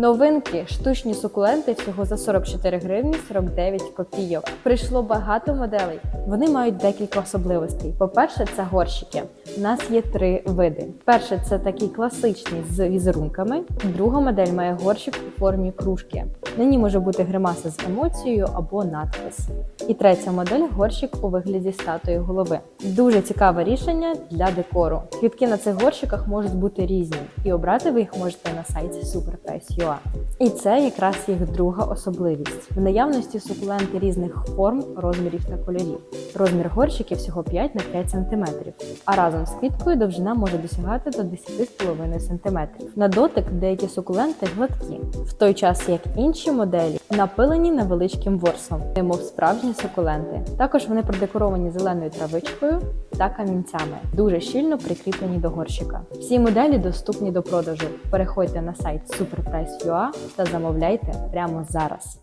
Новинки штучні сукуленти всього за 44 гривні 49 копійок. Прийшло багато моделей. Вони мають декілька особливостей. По-перше, це горщики. У нас є три види. Перше це такий класичний з візерунками. Друга модель має горщик у формі кружки. На може бути гримаса з емоцією або надпис. І третя модель горщик у вигляді статуї голови. Дуже цікаве рішення для декору. Квітки на цих горщиках можуть бути різні, і обрати ви їх можете на сайті Superprice.ua. І це якраз їх друга особливість. В наявності сукуленти різних форм, розмірів та кольорів. Розмір горщиків всього 5 на 5 см, а разом з квіткою довжина може досягати до 10,5 см. На дотик деякі сукуленти гладкі, в той час як інші моделі напилені невеличким ворсом, немов справжні сукуленти. Також вони продекоровані зеленою травичкою та камінцями, дуже щільно прикріплені до горщика. Всі моделі доступні до продажу. Переходьте на сайт Superprice.ua та замовляйте прямо зараз.